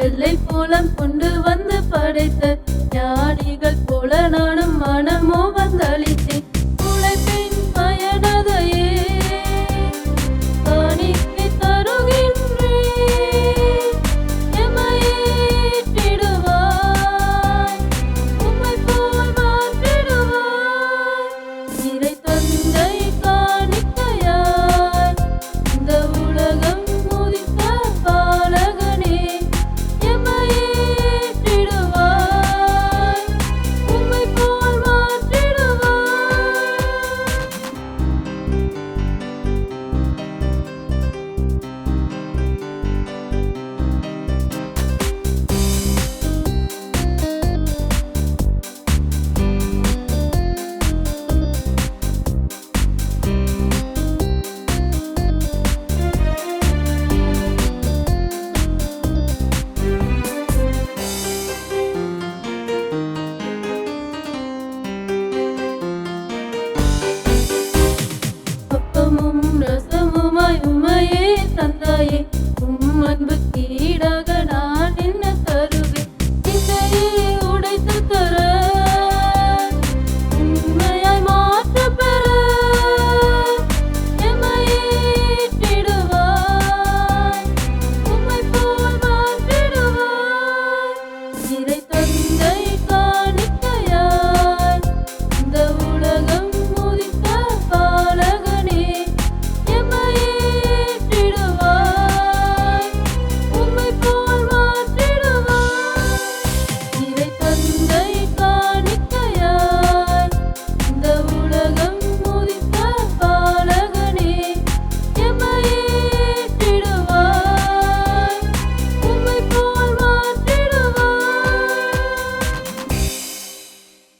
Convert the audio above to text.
வெள்ளை போலம் கொண்டு வந்து படைத்த ஞானிகள் போல நானும் மனமோ வந்த